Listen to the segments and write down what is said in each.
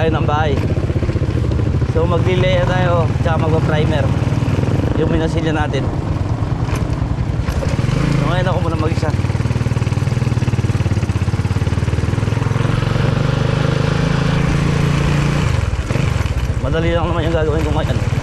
tayo ng bahay. So maglilaya tayo, tsaka magpa-primer. Yung minasilya natin. So ngayon ako muna mag-isa. Madali lang naman yung gagawin ko ngayon.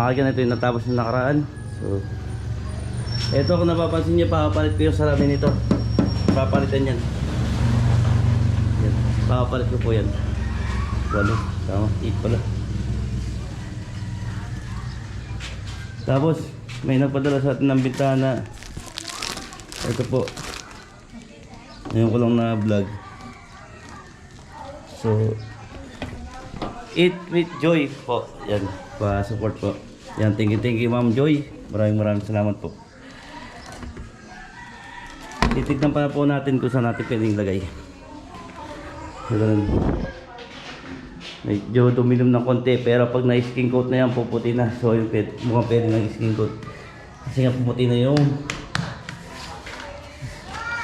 Mga kaigan, ito yung natapos yung nakaraan. So, ito kung napapansin niyo, papapalit ko yung salamin nito. Papalitan yan. yan. Papapalit ko po yan. Walo. Tama. 8 pala. Tapos, may nagpadala sa atin ng bintana. Ito po. Ngayon ko lang na vlog. So, Eat with Joy po. Yan, pa-support po. Yan, thank you, thank you Ma'am Joy. Maraming maraming salamat po. Titignan pa po natin kung saan natin pwedeng lagay. Ganun. Medyo duminom ng konti, pero pag na-skin coat na yan, puputi na. So, yung pwede, mukhang pwede na skin coat. Kasi nga pumuti na yung...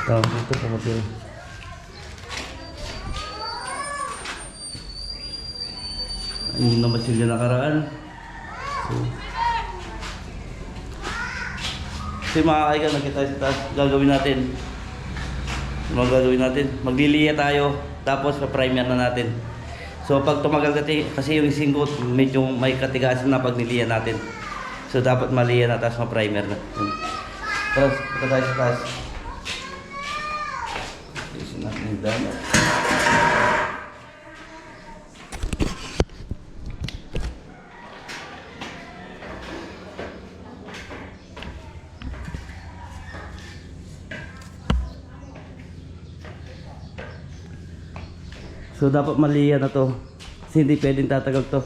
Tawag dito, pumuti na. Yung naman sila nakaraan. Yung mga kaigan, nakita sa taas, gagawin natin. Mga gagawin natin, magliliya tayo, tapos pa-primer na natin. So pag tumagal kasi, kasi yung singkot, medyo may katigasan na pag niliya natin. So dapat maliya na, tapos ma-primer na. Punta tayo sa taas. Ayusin natin yung dama. So dapat maliya na to. Kasi hindi pwedeng tatagal to.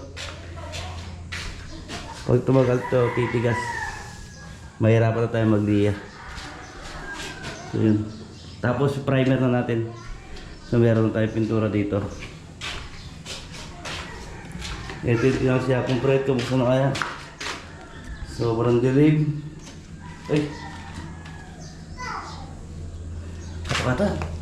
Pag tumagal to, titigas. Mahirapan na tayo magliya. So yun. Tapos primer na natin. So meron na tayong pintura dito. Ito yung siya kung pre buksan na kaya. Sobrang dilim. Ay. Kata-kata.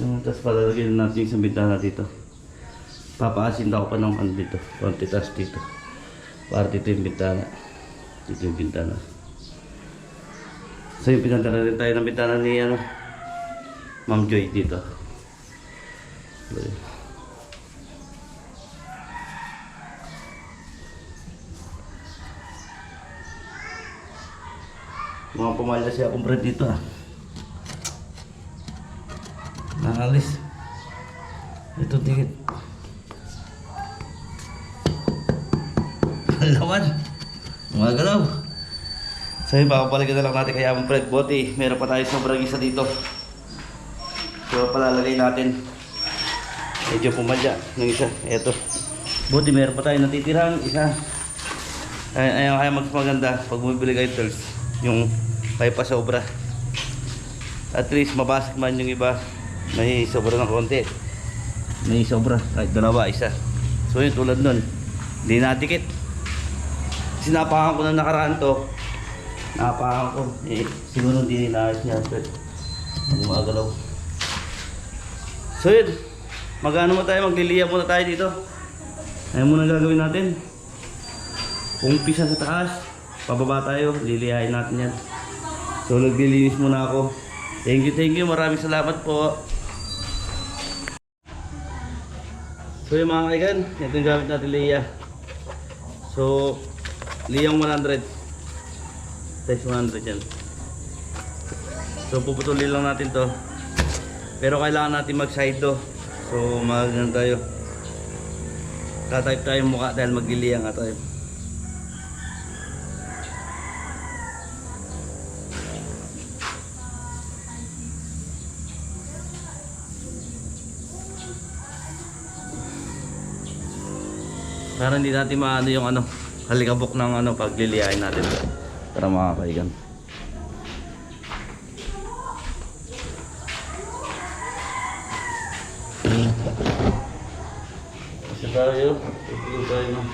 So, tapos palalagyan natin yung sa bintana dito. Papaasin daw pa ng ano dito. Konti tas dito. Para dito yung bintana. Dito yung bintana. So yung pinadala rin tayo ng bintana ni ano, Ma'am Joy dito. Mga pumalya siya akong dito ah. Nakalis. Ito tingin. Lawan. Mga galaw. So yun, papapalikan na lang natin kaya ang bread bote. Meron pa tayo sobrang isa dito. So palalagay natin. Medyo pumadya ng isa. Ito. Buti meron pa tayo natitirang isa. Ay, ayaw kaya mas maganda pag bumibili kayo tools. Yung may pa sobra. At least mabasag man yung iba. May sobra ng konti. May sobra. Kahit dalawa, isa. So yun tulad nun. Hindi nadikit. Sinapakan ko na nakaraan to. Napakan ko. Eh, siguro hindi inaayos niya. Pero, hindi makagalaw. So yun. Magano mo tayo? Magliliya muna tayo dito. Ayaw muna gagawin natin. Umpisa sa taas. Pababa tayo. Liliyahin natin yan. So naglilinis muna ako. Thank you, thank you. Maraming salamat po. So yung mga kaigan, ito yung gamit natin Leia. So, Leia 100. Size 100 yan. So puputulin lang natin to. Pero kailangan natin mag-side do. So magano tayo. Tatype tayo mukha dahil magliliya nga tayo. Para hindi natin maano yung ano, halikabok ng ano pagliliyahin natin. Para makakaigan. Kasi tayo, pipigil tayo ng...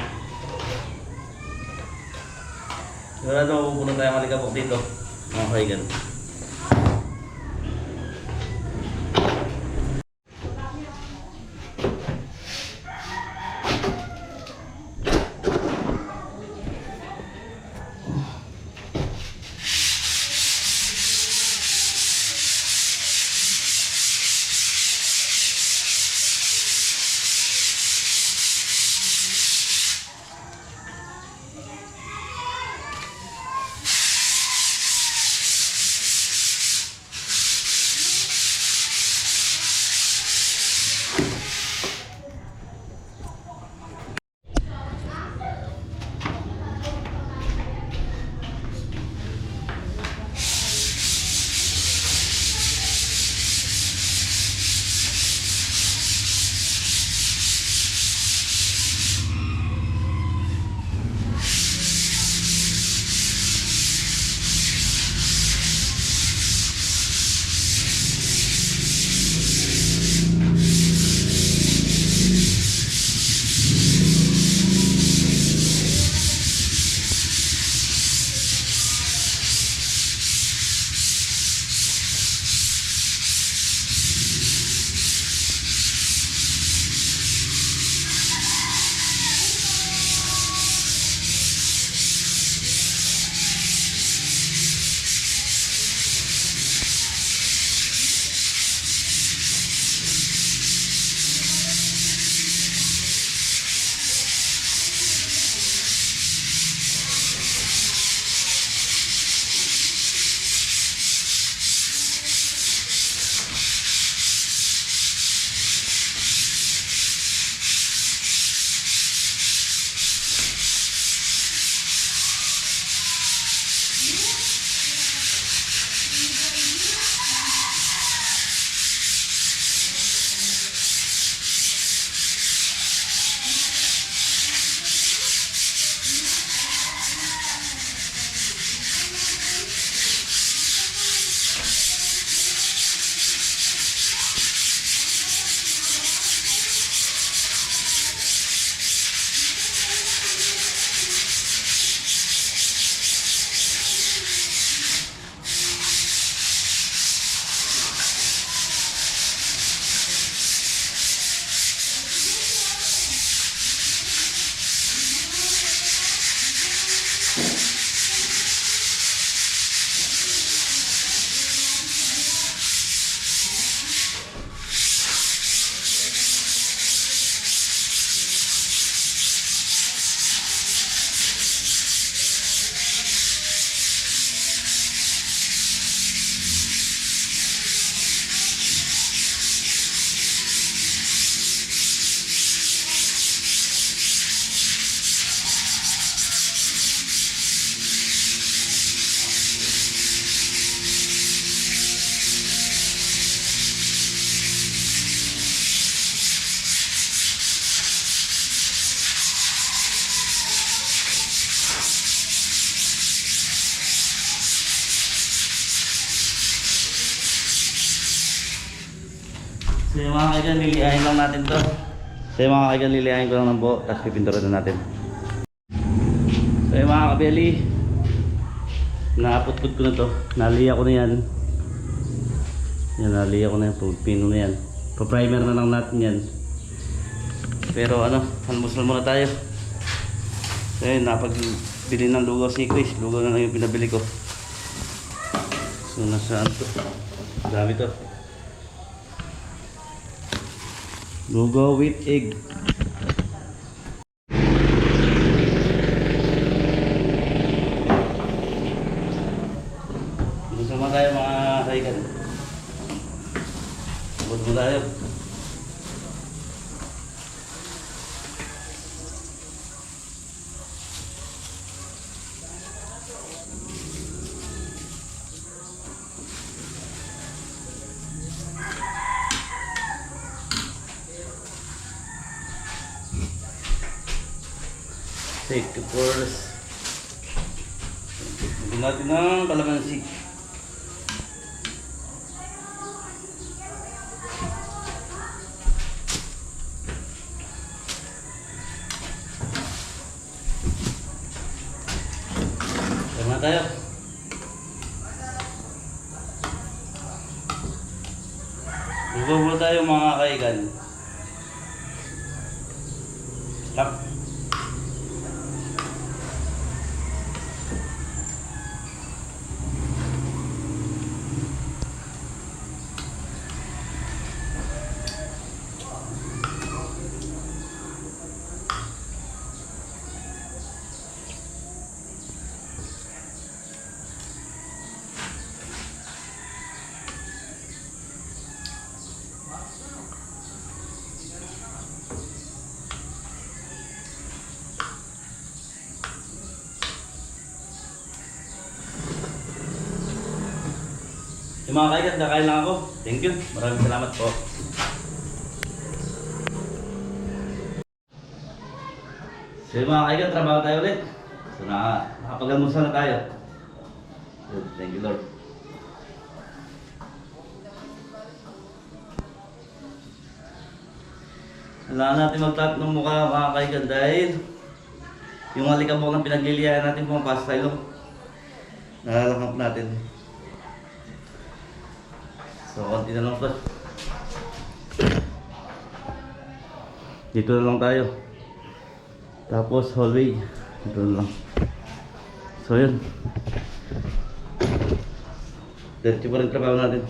Sigurado mapupunan tayo ng halikabok dito. Mga kaigan. So yung mga kaigan, liliahin lang natin to. So yung mga kaigan, liliahin ko lang ng buo, tapos pipintura na natin. So yung mga kabeli, naputput ko na to. Naliya ko na yan. Yan, naliya ko na yan. Pino na yan. Pa-primer na lang natin yan. Pero ano, almusal muna tayo. So yun, napagbili ng lugaw si Chris. Lugaw na lang yung pinabili ko. So nasaan to? Dami to. Lugaw with egg. Sama tayo mga kaigan. Sabot mo tayo. The course. Lagyan natin ng kalamansi. Tama tayo. Lugaw mo tayo mga kaigan. Stop. Kaigan, kakain lang ako. Thank you. Maraming salamat po. So yung mga kaigan, trabaho tayo ulit. So na, nakapag-almusal na tayo. Good. Thank you Lord. Kailangan natin magtapat ng mukha mga kaigan dahil yung alikabok ng pinagliliyahan natin pumapasok sa ilong. Nalalakap natin. So, konti na lang to. Dito na lang tayo. Tapos, hallway. Dito na lang. So, yun. Diretso pa rin trabaho natin.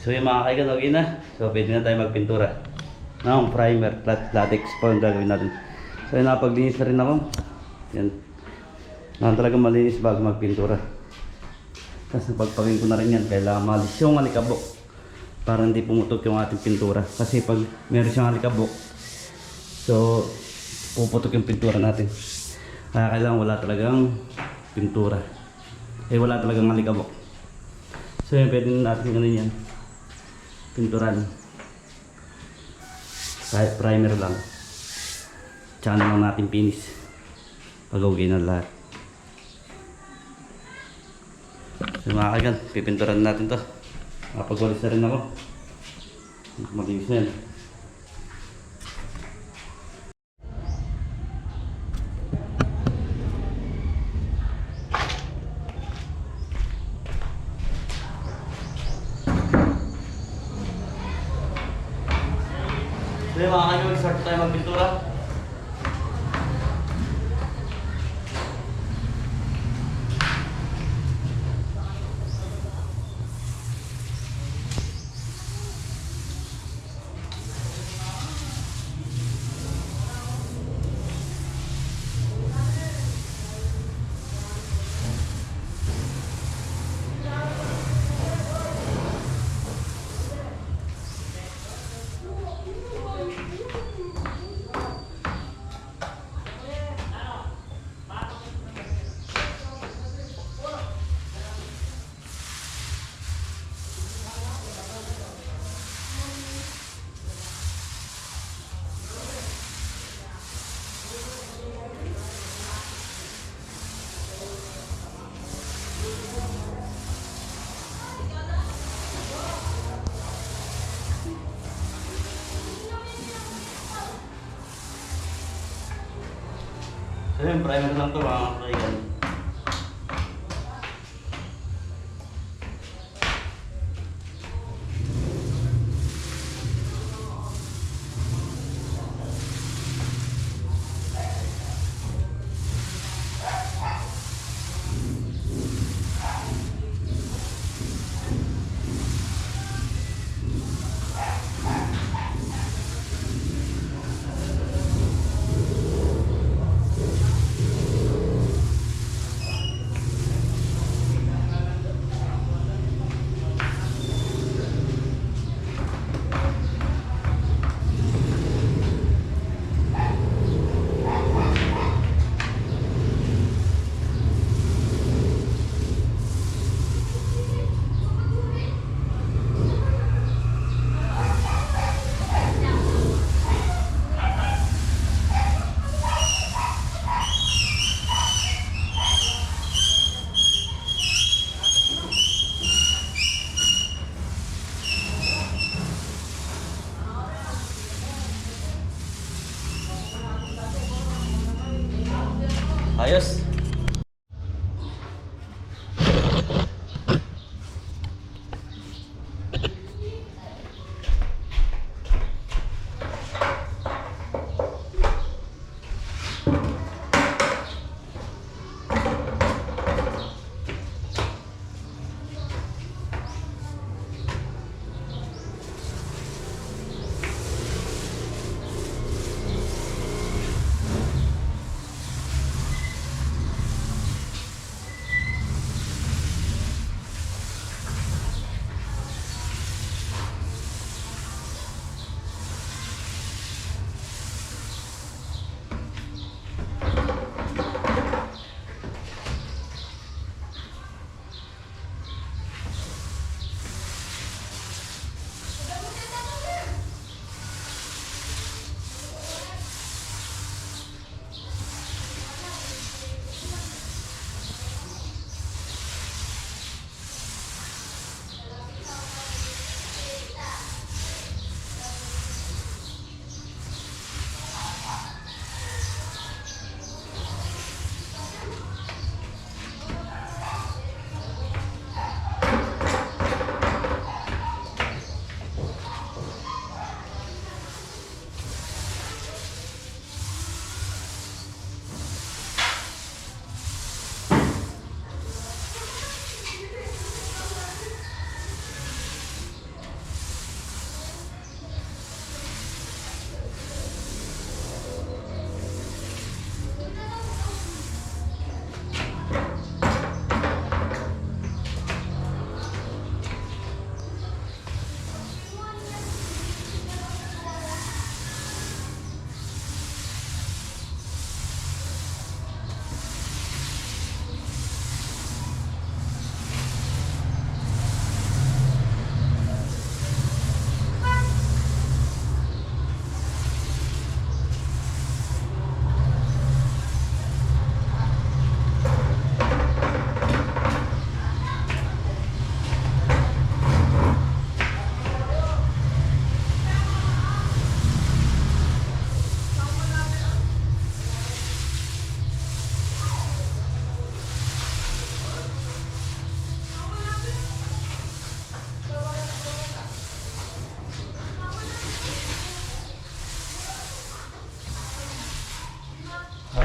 So yung mga kaigan, okay na. So pwede na tayo magpintura. Ng primer, flat latex pa ang gagawin natin. So yun, napaglinis na rin ako. Yan. Kailangan talaga malinis bago magpintura. Tapos napagpagin ko na rin yan. Kailangan malis yung alikabok. Para hindi pumutok yung ating pintura. Kasi pag meron siyang alikabok, so puputok yung pintura natin. Kaya kailangan wala talagang pintura. Eh wala talagang alikabok. So yun, pwede na natin ano yan. Pinturan. Kahit primer lang. Tsaka na lang natin finish. Pagawin na lahat. So mga kagan, pipinturan natin to. Nakapagwalis na rin ako. Matigas na yan. Sige mga kanya, mag-start tayo magpintura. Ayun, primer lang to mga kaigan.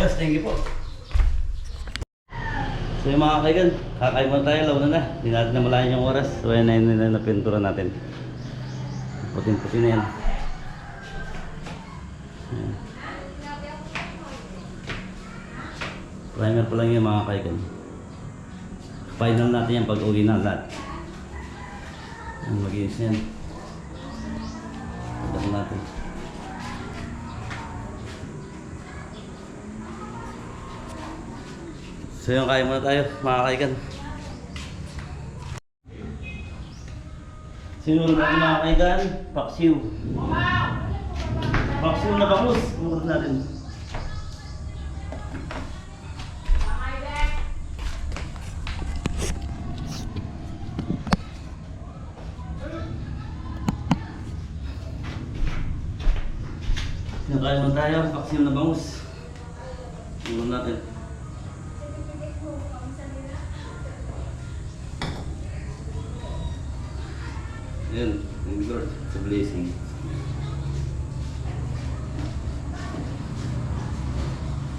Yes, thank you po. So yung mga kaigan, kakain muna tayo, launa na. Hindi natin namalayan yung oras. So yan na yun na pintura natin. Puting-puti na yan. Ayan. Primer pa lang yung mga kaigan. Final natin yan pag uwi na lahat. Ang maginis na yan. So yung kaya muna tayo, mga kaigan. Sinunod natin mga kaigan, paksiw. Paksiw na bangus, sinunod natin. Kaya muna tayo, paksiw na bangus. Sinunod natin. Yan, yung Lord, it's a blessing.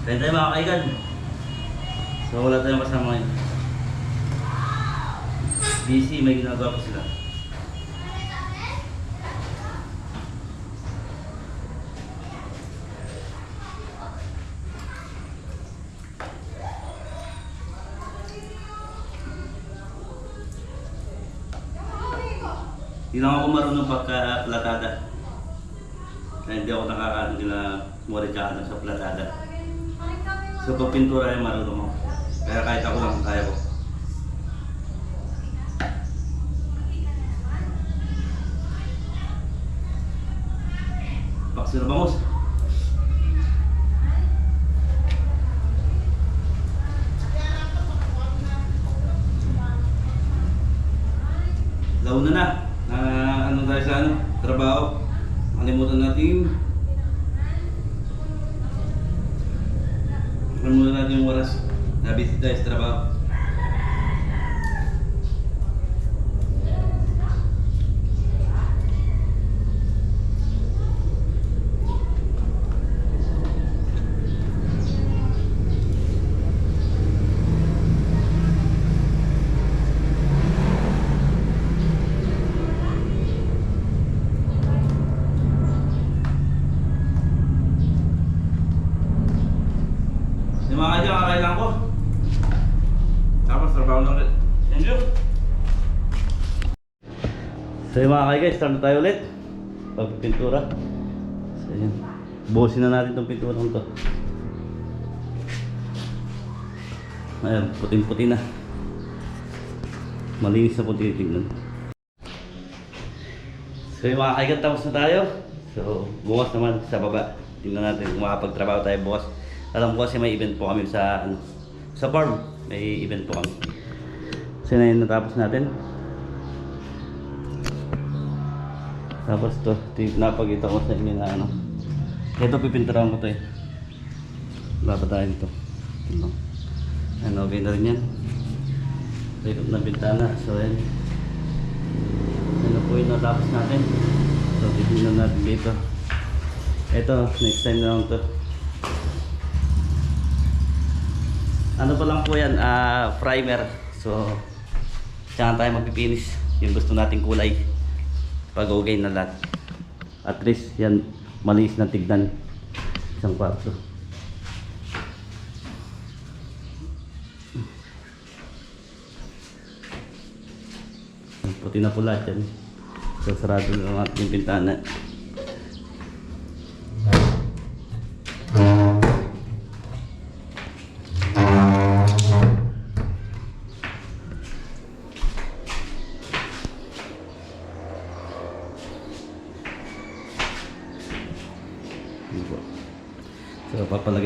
Kaya tayo mga kaigan. So wala tayong kasama ngayon. Busy, may ginagawa pa sila. Hindi lang ako marunong pagka-platada. Kaya hindi ako nakakaano nila morikano sa platada. So pag yung marunong ako. Kaya kahit ako lang kaya ko. Paksi na bangos. Launa na. Na ano tayo sa ano? Trabaho. Kalimutan natin. Kalimutan natin yung oras. Nabisi tayo sa trabaho. Yung mga kanya, kakailan ko. Tapos trabaho na ulit. Thank you. So yung mga kaya, start na tayo ulit. Pagpintura. So yun. Buhusin na natin itong pintura to. Ayan, puting-puti na. Malinis na puti tingnan. So yung mga kaigan, tapos na tayo. So, bukas naman sa baba. Tingnan natin kung makapagtrabaho tayo bukas. Alam ko kasi may event po kami sa ano, sa farm. May event po kami. So yun natapos natin. Tapos to, yung napakita ko sa inyo na ano. Ito pipinturahan ko to eh. Wala tayo dito. Ito. Ano, okay na rin yan. Ito na bintana. So yan. Ano po yung natapos natin. So titignan natin dito. Ito, next time na lang to. Ano pa lang po yan, ah, primer. So, tsaka tayo magpipinis yung gusto nating kulay. Pag okay na lahat. At least, yan, malinis na tignan. Isang kwarto. Puti na po lahat yan. So, sarado na natin yung pintana.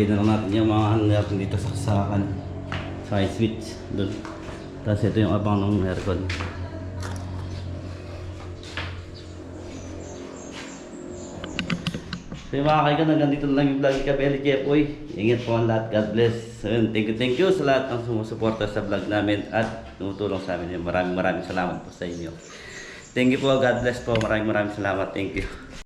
Papalagay na lang natin yung mga ano natin dito sa sakan. Sa switch doon. Tapos ito yung abang ng aircon. So yung mga kaigan, hanggang dito lang yung vlog ni Kabeli Jepoy. Ingat po ang lahat. God bless. Yun, thank you, thank you sa lahat ng sumusuporta sa vlog namin at tumutulong sa amin. Maraming maraming salamat po sa inyo. Thank you po. God bless po. Maraming maraming salamat. Thank you.